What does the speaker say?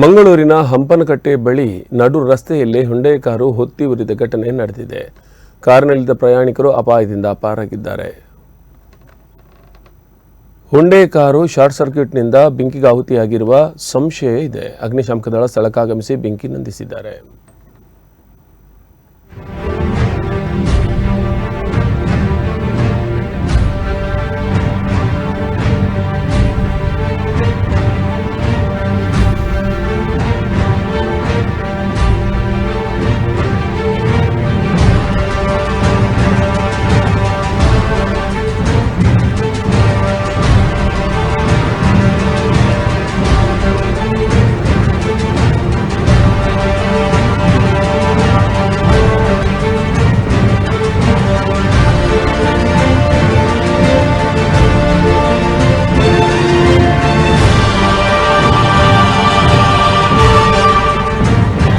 ಮಂಗಳೂರಿನ ಹಂಪನಕಟ್ಟೆ ಬಳಿ ನಡು ರಸ್ತೆಯಲ್ಲಿ ಹುಂಡೈ ಕಾರು ಹೊತ್ತಿ ಉರಿದ ಘಟನೆ ನಡೆದಿದೆ. ಕಾರಿನಲ್ಲಿದ್ದ ಪ್ರಯಾಣಿಕರು ಅಪಾಯದಿಂದ ಪಾರಾಗಿದ್ದಾರೆ. ಹುಂಡೈ ಕಾರು ಶಾರ್ಟ್ ಸರ್ಕ್ಯೂಟ್ನಿಂದ ಬೆಂಕಿಗೆ ಆಹುತಿಯಾಗಿರುವ ಸಂಶಯ ಇದೆ. ಅಗ್ನಿಶಾಮಕ ದಳ ಸ್ಥಳಕ್ಕಾಗಮಿಸಿ ಬೆಂಕಿ ನಂದಿಸಿದ್ದಾರೆ.